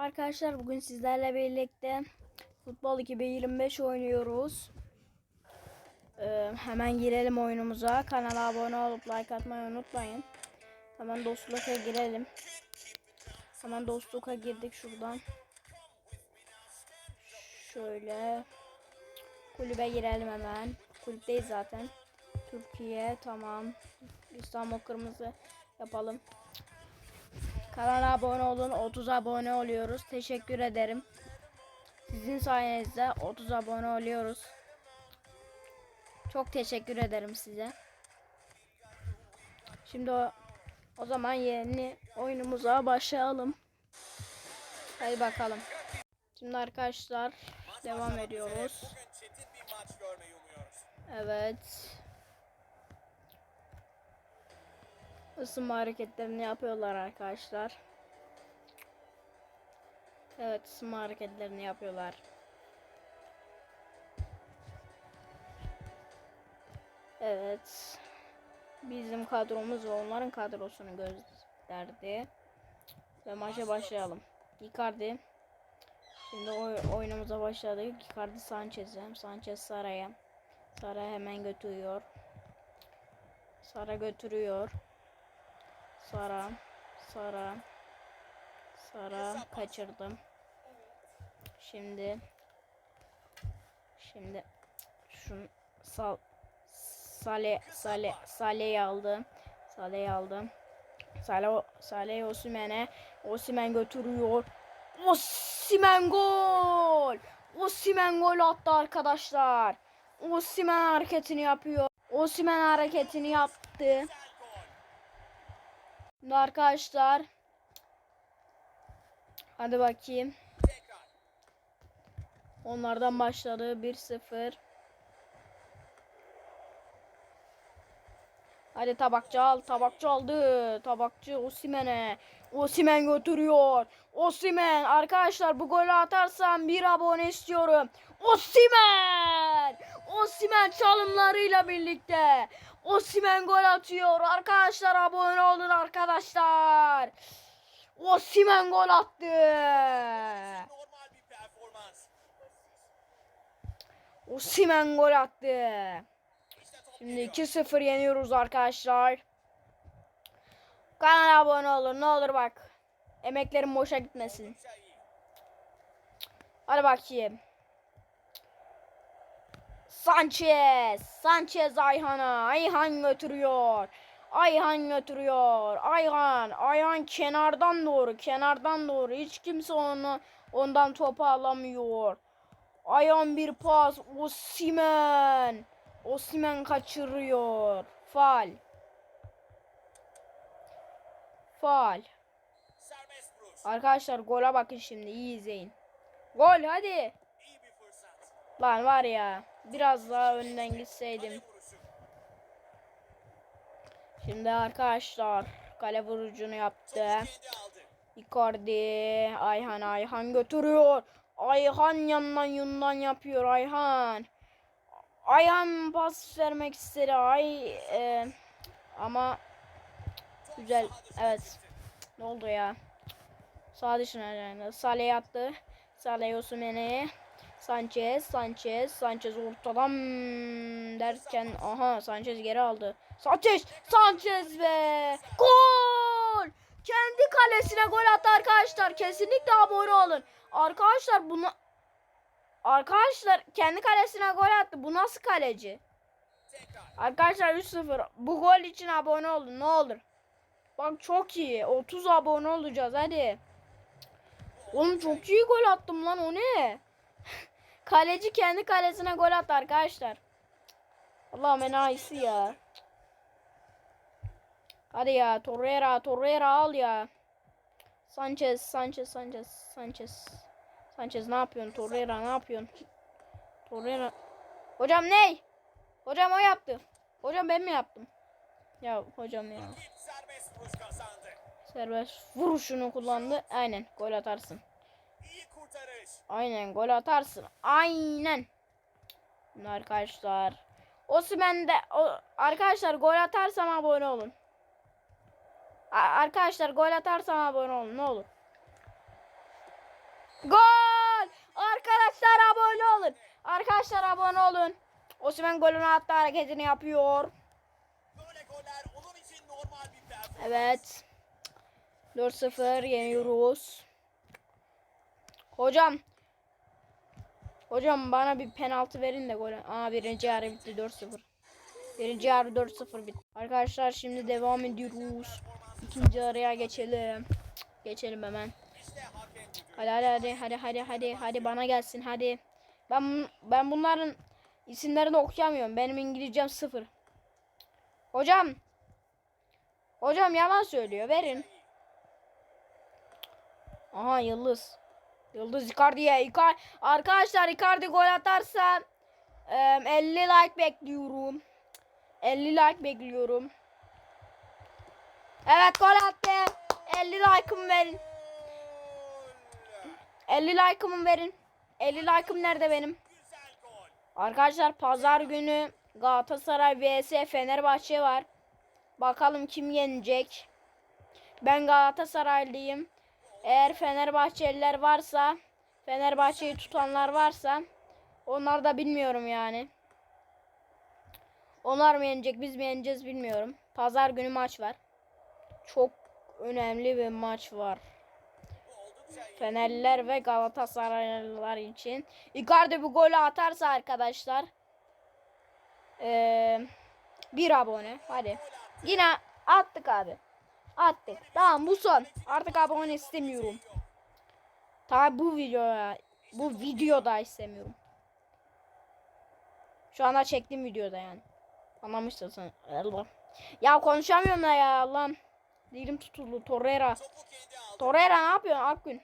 Arkadaşlar bugün sizlerle birlikte Futbol 2025 oynuyoruz. Ee, hemen girelim oyunumuza. Kanala abone olup like atmayı unutmayın. Hemen dostluğa girelim. Hemen dostluğa girdik şuradan. Şöyle. Kulübe girelim hemen. Kulüpteyiz zaten. Türkiye tamam. İstanbul kırmızı yapalım. Kanala abone olun. 30 abone oluyoruz. Teşekkür ederim. Sizin sayenizde 30 abone oluyoruz. Çok teşekkür ederim size. Şimdi o, o zaman yeni oyunumuza başlayalım. Hadi bakalım. Şimdi arkadaşlar devam ediyoruz. Evet. Isınma hareketlerini yapıyorlar arkadaşlar. Evet ısınma hareketlerini yapıyorlar. Evet. Bizim kadromuz ve onların kadrosunu gösterdi. Ve maça başlayalım. Icardi. Şimdi oy- oyunumuza başladık. Icardi Sanchez'e. Sanchez Sara'ya. Sara hemen götürüyor. Sara götürüyor. Sara. Sara. Sara kaçırdım. Şimdi şimdi şunu sal Sale Sale Sale'yi aldım. Sale'yi aldım. Sale Sale Osimhen'e Osimhen götürüyor. Osimhen gol! Osimhen gol attı arkadaşlar. Osimhen hareketini yapıyor. Osimhen hareketini yaptı. Arkadaşlar hadi bakayım. Onlardan başladı 1-0. Hadi tabakçı al. Tabakçı aldı. Tabakçı Osimen'e. Osimen götürüyor. Osimen. Arkadaşlar bu golü atarsam bir abone istiyorum. Osimen. Osimen çalımlarıyla birlikte. Osimen gol atıyor. Arkadaşlar abone olun arkadaşlar. Osimen gol attı. Osimen gol attı. Şimdi geliyor. 2-0 yeniyoruz arkadaşlar. Kanala abone olun ne olur bak. Emeklerim boşa gitmesin. Hadi bakayım. Sanchez. Sanchez Ayhan'a. Ayhan götürüyor. Ayhan götürüyor. Ayhan. Ayhan kenardan doğru. Kenardan doğru. Hiç kimse onu ondan topu alamıyor. Ayhan bir pas. Osimen. Osimen kaçırıyor. Fal. Fal. Arkadaşlar gola bakın şimdi. iyi izleyin. Gol hadi. Lan var ya biraz daha önden gitseydim. Şimdi arkadaşlar kale vurucunu yaptı. Icardi Ayhan Ayhan götürüyor. Ayhan yandan yundan yapıyor Ayhan. Ayhan pas vermek istedi. Ay e, ama güzel. Evet. Ne oldu ya? Sağ dışına yani. Saleh attı. Saleh Osimhen'e. Sanchez, Sanchez, Sanchez ortadan derken aha Sanchez geri aldı. Sanchez, Sanchez ve gol! Kendi kalesine gol attı arkadaşlar. Kesinlikle abone olun. Arkadaşlar bunu Arkadaşlar kendi kalesine gol attı. Bu nasıl kaleci? Arkadaşlar 3-0. Bu gol için abone olun ne olur. Bak çok iyi. 30 abone olacağız hadi. Oğlum çok iyi gol attım lan o ne? Kaleci kendi kalesine gol attı arkadaşlar. Allah'ım enayisi ya. Hadi ya Torreira Torreira al ya. Sanchez Sanchez Sanchez Sanchez. Sanchez ne yapıyorsun? Torreira ne yapıyorsun? Torreira. Hocam ne? Hocam o yaptı. Hocam ben mi yaptım? Ya hocam ya. Serbest vuruşunu kullandı. Aynen gol atarsın. Aynen gol atarsın. Aynen. Arkadaşlar. Osimen de o, arkadaşlar gol atarsam abone olun. A arkadaşlar gol atarsam abone olun ne olur. Gol! Arkadaşlar abone olun. Arkadaşlar abone olun. Osimen golünü attı hareketini yapıyor. Evet. 4-0 yeniyoruz. Hocam Hocam bana bir penaltı verin de gol. Aa birinci yarı bitti 4-0. Birinci yarı 4-0 bitti. Arkadaşlar şimdi devam ediyoruz. İkinci yarıya geçelim. Geçelim hemen. Hadi hadi hadi hadi hadi hadi hadi bana gelsin hadi. Ben ben bunların isimlerini okuyamıyorum. Benim İngilizcem sıfır. Hocam. Hocam yalan söylüyor. Verin. Aha Yıldız. Yıldız Icardi'ye. Icar Arkadaşlar Icardi gol atarsa em, 50 like bekliyorum. 50 like bekliyorum. Evet gol attı. 50 like'ımı verin. 50 like'ımı verin. 50 like'ım nerede benim? Arkadaşlar pazar günü Galatasaray vs Fenerbahçe var. Bakalım kim yenecek. Ben Galatasaraylıyım. Eğer Fenerbahçeliler varsa, Fenerbahçe'yi tutanlar varsa onlar da bilmiyorum yani. Onlar mı yenecek, biz mi yeneceğiz bilmiyorum. Pazar günü maç var. Çok önemli bir maç var. Fenerliler ve Galatasaraylılar için. Icardi bu golü atarsa arkadaşlar eee, bir abone. Hadi. Yine attık abi. Attık. Tamam bu son. Artık abone istemiyorum. Tabi bu videoya bu videoda istemiyorum. Şu anda çektiğim videoda yani. Anlamışsın Allah. Ya konuşamıyorum da ya Allah'ım. Dilim tutuldu. Torreira. Torreira ne yapıyorsun Akgün?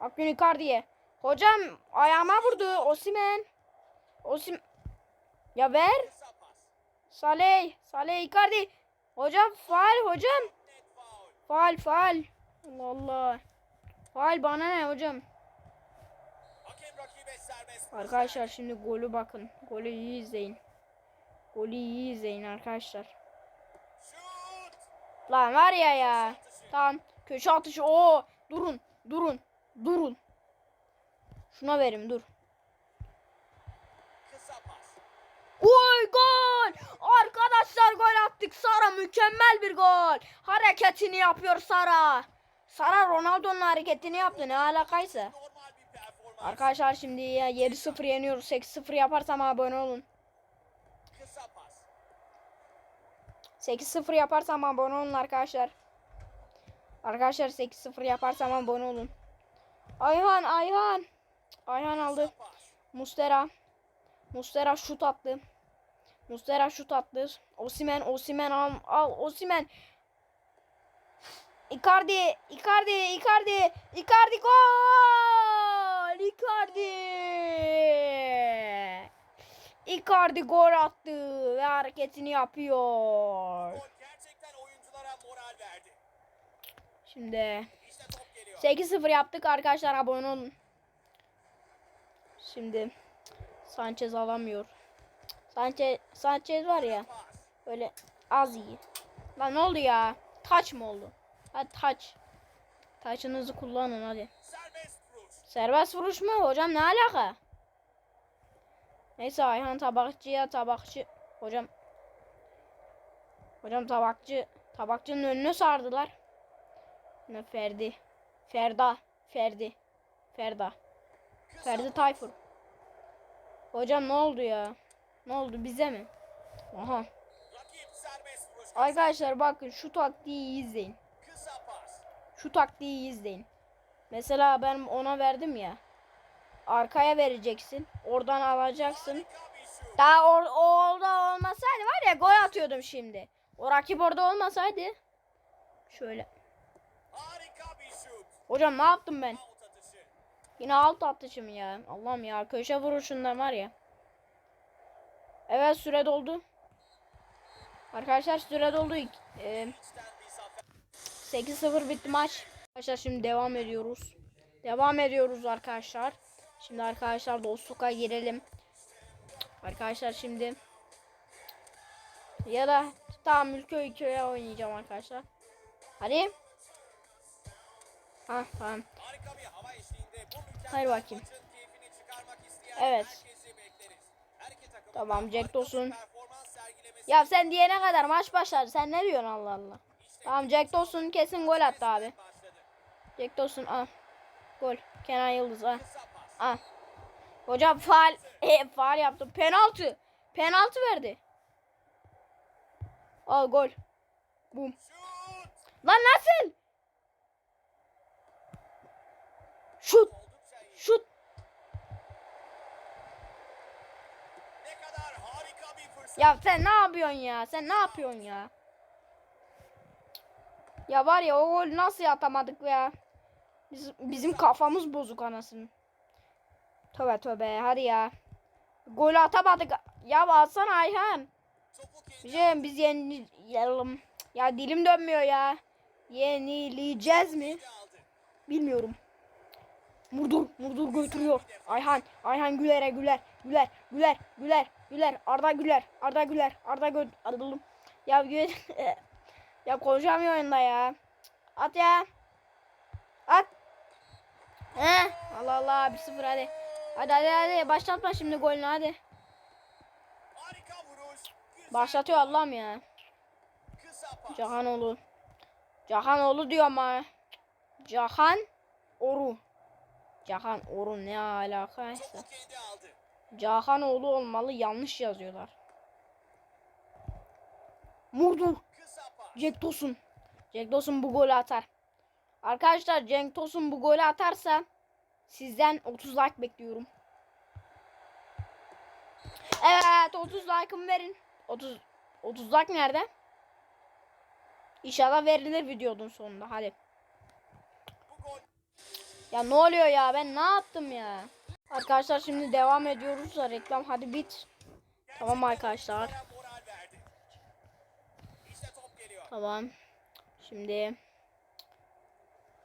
Akgün Icardi'ye. Hocam ayağıma vurdu Osimen. Osim Ya ver. Saleh. Saleh Icardi. Hocam faal hocam. Faal faal. Allah Allah. Faal bana ne hocam? Arkadaşlar şimdi golü bakın. Golü iyi izleyin. Golü iyi izleyin arkadaşlar. Lan var ya ya. Tamam. Köşe atışı. Oo. Durun. Durun. Durun. Şuna verim dur. Kısa pas. Gol gol. Arkadaşlar gol attık. Sara mükemmel bir gol. Hareketini yapıyor Sara. Sara Ronaldo'nun hareketini yaptı. Ne alakaysa. Arkadaşlar şimdi ya 7-0 yeniyoruz. 8-0 yaparsam abone olun. Kısa pas. 8-0 yaparsam abone olun arkadaşlar. Arkadaşlar 8-0 yaparsam abone olun. Ayhan Ayhan. Ayhan aldı. Mustera. Mustera şut attı. Mustera şut attı. Osimen, Osimen al, al Osimen. Icardi, Icardi, Icardi, Icardi gol! Icardi! Icardi gol attı ve hareketini yapıyor. Şimdi İşte top geliyor. 8-0 yaptık arkadaşlar abone olun. Şimdi Sanchez alamıyor. Sanchez, Sanchez var ya böyle az iyi. Lan ne oldu ya? Taç mı oldu? Hadi taç. Taçınızı kullanın hadi. Serbest vuruş. Serbest vuruş mu? Hocam ne alaka? Neyse Ayhan tabakçıya tabakçı. Hocam. Hocam tabakçı. Tabakçının önüne sardılar. Ne Ferdi. Ferda. Ferdi. Ferda. Ferdi Tayfur. Hocam ne oldu ya? Ne oldu bize mi? Aha. Arkadaşlar bakın şu taktiği izleyin. Şu taktiği izleyin. Mesela ben ona verdim ya. Arkaya vereceksin. Oradan alacaksın. Daha or o orada olmasaydı var ya gol atıyordum şimdi. O rakip orada olmasaydı. Şöyle. Hocam ne yaptım ben? Yine alt atışım ya. Allah'ım ya köşe vuruşundan var ya. Evet süre doldu. Arkadaşlar süre doldu. Ee, İçten bir zafer. 8-0 bitti maç. Arkadaşlar şimdi devam ediyoruz. Devam ediyoruz arkadaşlar. Şimdi arkadaşlar dostluğa girelim. Arkadaşlar şimdi ya da tamam ülke ülkeye oynayacağım arkadaşlar. Hadi. Ha tamam. Bu mükemmel Hayır bakayım. maçın keyfini çıkarmak isteyen Evet. Tamam, Jack Dawson. Ya sen diyene kadar maç başlar. Sen ne diyorsun Allah Allah. Tamam Jack Dawson kesin gol attı abi. Jack Dawson al. Gol. Kenan Yıldız al. Pas. Al. Hocam faal. E, faal yaptı. Penaltı. Penaltı verdi. Al gol. Bum. Lan nasıl? Şut. Şut. Ne kadar harika bir fırsat. Ya sen ne yapıyorsun ya? Sen ne yapıyorsun ya? Ya var ya o gol nasıl atamadık ya? Biz, bizim kafamız bozuk anasını. Tövbe tövbe hadi ya. Gol atamadık. Ya atsana Ayhan. Bizim biz yenileyelim. Ya dilim dönmüyor ya. Yenileceğiz mi? Bilmiyorum. Murdur, Murdur götürüyor. Ayhan, Ayhan Güler'e Güler, Güler, Güler, Güler, Güler, Arda Güler, Arda Güler, Arda Gö... Adılım. Ya Güler... ya konuşamıyor oyunda ya. At ya. At. He. Allah Allah 1-0 hadi. Hadi hadi hadi başlatma şimdi golünü hadi. Başlatıyor Allah'ım ya. Cahanoğlu. Cahanoğlu diyor ama. Cahan Oru. Cahan Oru ne alakaysa. Cahanoğlu olmalı yanlış yazıyorlar. Pas. Cenk Tosun. Cenk Tosun bu golü atar. Arkadaşlar Cenk Tosun bu golü atarsa sizden 30 like bekliyorum. Evet 30 like'ımı verin. 30 30 like nerede? İnşallah verilir videonun sonunda. Hadi. Ya ne oluyor ya? Ben ne yaptım ya? Arkadaşlar şimdi devam ediyoruz da reklam hadi bit. Tamam arkadaşlar. Tamam. Şimdi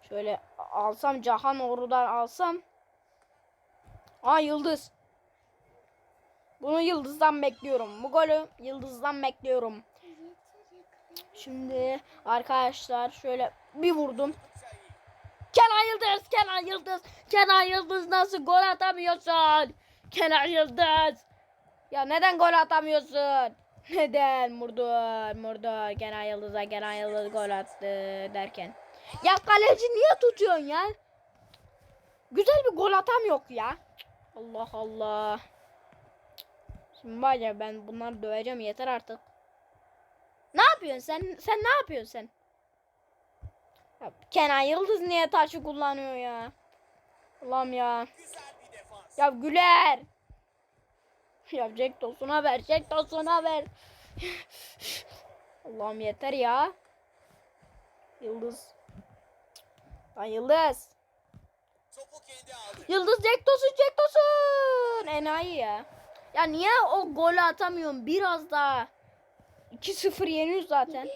şöyle alsam Cahan Oru'dan alsam. Aa Yıldız. Bunu Yıldız'dan bekliyorum. Bu golü Yıldız'dan bekliyorum. Şimdi arkadaşlar şöyle bir vurdum. Kenan Yıldız, Kenan Yıldız, Kenan Yıldız nasıl gol atamıyorsun? Kenan Yıldız. Ya neden gol atamıyorsun? Neden? Murdur, Murdur. Kenan Yıldız'a Kenan Yıldız gol attı derken. Ya kaleci niye tutuyorsun ya? Güzel bir gol atam yok ya. Allah Allah. Şimdi var ben bunları döveceğim yeter artık. Ne yapıyorsun sen? Sen ne yapıyorsun sen? Kenan Yıldız niye taşı kullanıyor ya? Allah'ım ya. Ya Güler. Ya Jack Dawson'a ver. Jack Dawson'a ver. Allah'ım yeter ya. Yıldız. Lan Yıldız. Yıldız Jack Dawson, Jack Dawson. Enayi ya. Ya niye o golü atamıyorum? Biraz daha. 2-0 yeniyoruz zaten.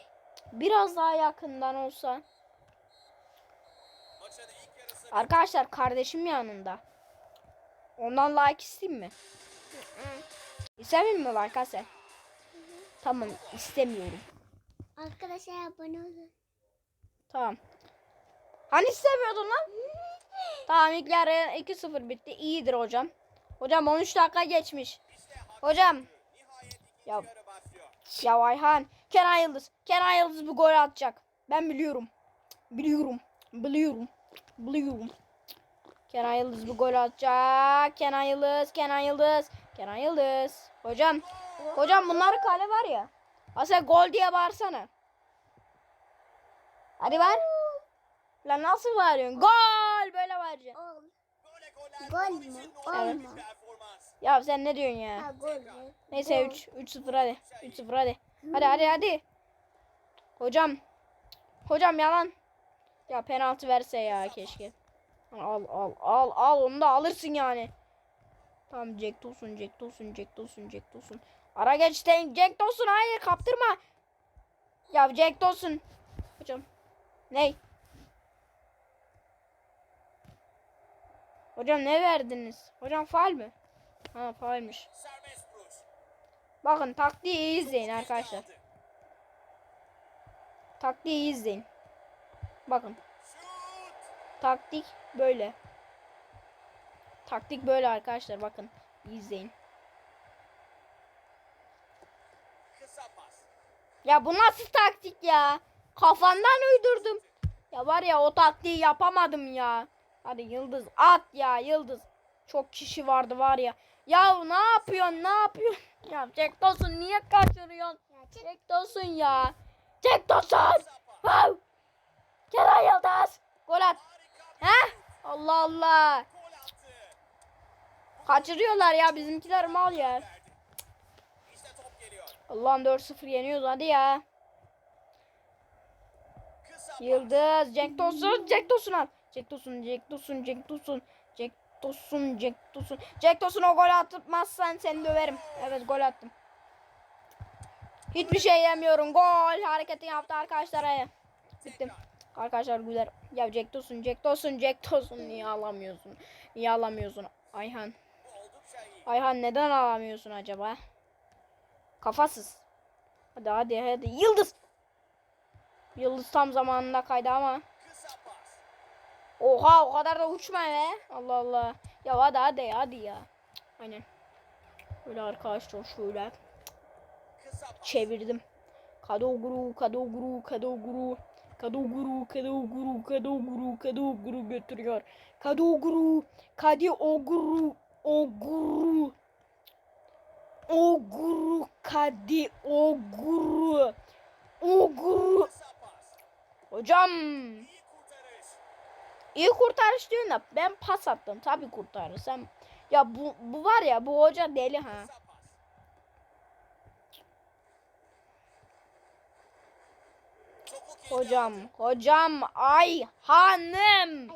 Biraz daha yakından olsa. Arkadaşlar kardeşim yanında. Ondan like isteyeyim mi? İstemiyor mu like sen? Tamam istemiyorum. Arkadaşlar abone olun. Tamam. Hani istemiyordun lan? Tamam ilk yarı 2-0 bitti. İyidir hocam. Hocam 13 dakika geçmiş. Hocam. Ya-. Ya Ayhan. Kenan Yıldız. Kenan Yıldız bu gol atacak. Ben biliyorum. Biliyorum. Biliyorum. Biliyorum. Kenan Yıldız bu gol atacak. Kenan Yıldız. Kenan Yıldız. Kenan Yıldız. Hocam. Hocam bunlar kale var ya. Ha sen gol diye bağırsana. Hadi var. Lan nasıl bağırıyorsun? Gol böyle bağıracaksın. Ol. Böyle goller Gol mü? Evet. Ya sen ne diyorsun ya? Ha gol mü? Neyse 3 3-0 hadi. 3-0 hadi. Hadi hadi hadi. Hocam. Hocam yalan. Ya penaltı verse ya keşke. Al al al al onu da alırsın yani. Tamam Jack Dawson, Jack Dawson, Jack Dawson, Jack Dawson. Ara geçten Jack Dawson hayır kaptırma. Ya Jack Dawson. Hocam. Ney? Hocam ne verdiniz? Hocam faal mi? Ha faalmiş. Bakın taktiği izleyin arkadaşlar. Taktiği izleyin. Bakın taktik böyle. Taktik böyle arkadaşlar bakın. İzleyin. Ya bu nasıl taktik ya? Kafandan uydurdum. Ya var ya o taktiği yapamadım ya. Hadi Yıldız at ya Yıldız. Çok kişi vardı var ya. Ya ne yapıyorsun ne yapıyorsun? Ya Jack Dawson niye kaçırıyorsun? Jack Dawson ya. Jack Dawson. Wow. Kenan Yıldız. Gol at. He? Allah Allah. Kaçırıyorlar ya bizimkiler mal ya. Allah'ım 4-0 yeniyoruz hadi ya. Yıldız, Jack Dawson, Jack Dawson al. Jack Dawson, Jack Dawson, Jack Dawson, Jack Dawson, Jack Dawson. Jack Dawson o gol atmazsan seni döverim. Evet gol attım. Hiçbir şey yemiyorum. Gol hareketi yaptı arkadaşlar. Bittim. Arkadaşlar güzel. Ya Jack Dawson, Jack Dawson, Jack Dawson niye alamıyorsun? Niye alamıyorsun? Ayhan. Ayhan neden alamıyorsun acaba? Kafasız. Hadi hadi hadi. Yıldız. Yıldız tam zamanında kaydı ama. Oha o kadar da uçma be. Allah Allah. Ya hadi hadi hadi ya. Aynen. Böyle arkadaşlar şöyle çevirdim. Kadoguru, kadoguru, kadoguru. Kadoguru, kadoguru, kadoguru, kadoguru götürüyor. Kadoguru, kadi oguru, oguru. Oguru, kadi oguru. Oguru. Hocam. İyi kurtarış. Diyorsun da ben pas attım. Tabii kurtarır. Sen ya bu bu var ya bu hoca deli ha. Kısa pas. Topu kendi Hocam, hocam, ay hanım.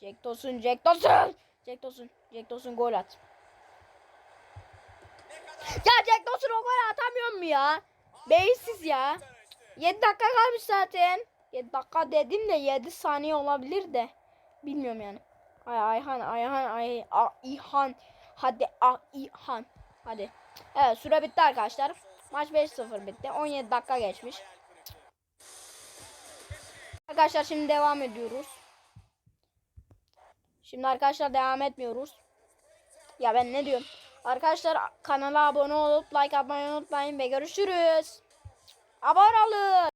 Jack Dawson, Jack Dawson. Jack Dawson, Jack Dawson gol at. Ya Jack Dawson o gol atamıyor mu ya? Beyinsiz ya. kurtarıştı. 7 dakika kalmış zaten. 7 dakika dedim de 7 saniye olabilir de. Bilmiyorum yani. Ay Ayhan, Ayhan, Ay, Ayhan. Hadi Ayhan. Hadi. Evet süre bitti arkadaşlar. Maç 5-0 bitti. 17 dakika geçmiş. Arkadaşlar şimdi devam ediyoruz. Şimdi arkadaşlar devam etmiyoruz. Ya ben ne diyorum? Arkadaşlar kanala abone olup like atmayı unutmayın ve görüşürüz. Abone olun.